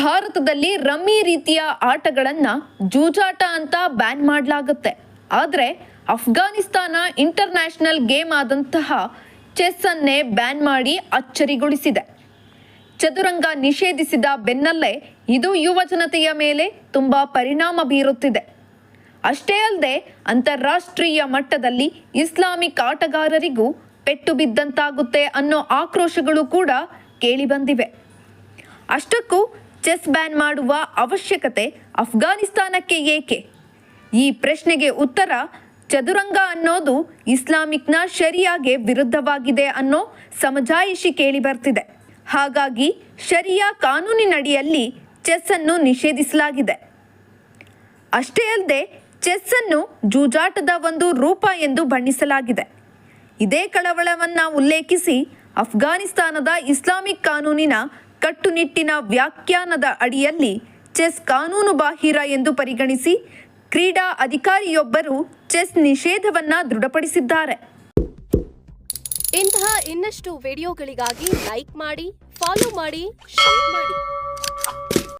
ಭಾರತದಲ್ಲಿ ರಮ್ಮಿ ರೀತಿಯ ಆಟಗಳನ್ನ ಜೂಜಾಟ ಅಂತ ಬ್ಯಾನ್ ಮಾಡಲಾಗುತ್ತೆ. ಆದರೆ ಅಫ್ಘಾನಿಸ್ತಾನ ಇಂಟರ್ನ್ಯಾಷನಲ್ ಗೇಮ್ ಆದಂತಹ ಚೆಸ್ ಅನ್ನೇ ಬ್ಯಾನ್ ಮಾಡಿ ಅಚ್ಚರಿಗೊಳಿಸಿದೆ. ಚದುರಂಗ ನಿಷೇಧಿಸಿದ ಬೆನ್ನಲ್ಲೇ ಇದು ಯುವ ಜನತೆಯ ಮೇಲೆ ತುಂಬಾ ಪರಿಣಾಮ ಬೀರುತ್ತಿದೆ. ಅಷ್ಟೇ ಅಲ್ಲದೆ ಅಂತಾರಾಷ್ಟ್ರೀಯ ಮಟ್ಟದಲ್ಲಿ ಇಸ್ಲಾಮಿಕ್ ಆಟಗಾರರಿಗೂ ಪೆಟ್ಟು ಬಿದ್ದಂತಾಗುತ್ತೆ ಅನ್ನೋ ಆಕ್ರೋಶಗಳು ಕೂಡ ಕೇಳಿಬಂದಿವೆ ಅಷ್ಟಕ್ಕೂ ಚೆಸ್ ಬ್ಯಾನ್ ಮಾಡುವ ಅವಶ್ಯಕತೆ ಅಫ್ಘಾನಿಸ್ತಾನಕ್ಕೆ ಏಕೆ? ಈ ಪ್ರಶ್ನೆಗೆ ಉತ್ತರ, ಚದುರಂಗ ಅನ್ನೋದು ಇಸ್ಲಾಮಿಕ್ನ ಶರಿಯಾಗೆ ವಿರುದ್ಧವಾಗಿದೆ ಅನ್ನೋ ಸಮಜಾಯಿಷಿ ಕೇಳಿ ಬರ್ತಿದೆ ಹಾಗಾಗಿ ಶರಿಯಾ ಕಾನೂನಿನಡಿಯಲ್ಲಿ ಚೆಸ್ ಅನ್ನು ನಿಷೇಧಿಸಲಾಗಿದೆ. ಅಷ್ಟೇ ಅಲ್ಲದೆ ಚೆಸ್ ಅನ್ನು ಜೂಜಾಟದ ಒಂದು ರೂಪ ಎಂದು ಬಣ್ಣಿಸಲಾಗಿದೆ. ಇದೇ ಕಳವಳವನ್ನು ಉಲ್ಲೇಖಿಸಿ ಅಫ್ಘಾನಿಸ್ತಾನದ ಇಸ್ಲಾಮಿಕ್ ಕಾನೂನಿನ ಕಟ್ಟುನಿಟ್ಟಿನ ವ್ಯಾಖ್ಯಾನದ ಅಡಿಯಲ್ಲಿ ಚೆಸ್ ಕಾನೂನು ಬಾಹಿರ ಎಂದು ಪರಿಗಣಿಸಿ ಕ್ರೀಡಾ ಅಧಿಕಾರಿಯೊಬ್ಬರು ಚೆಸ್ ನಿಷೇಧವನ್ನ ದೃಢಪಡಿಸಿದ್ದಾರೆ. ಇಂತಹ ಇನ್ನಷ್ಟು ವಿಡಿಯೋಗಳಿಗಾಗಿ ಲೈಕ್ ಮಾಡಿ, ಫಾಲೋ ಮಾಡಿ, ಶೇರ್ ಮಾಡಿ.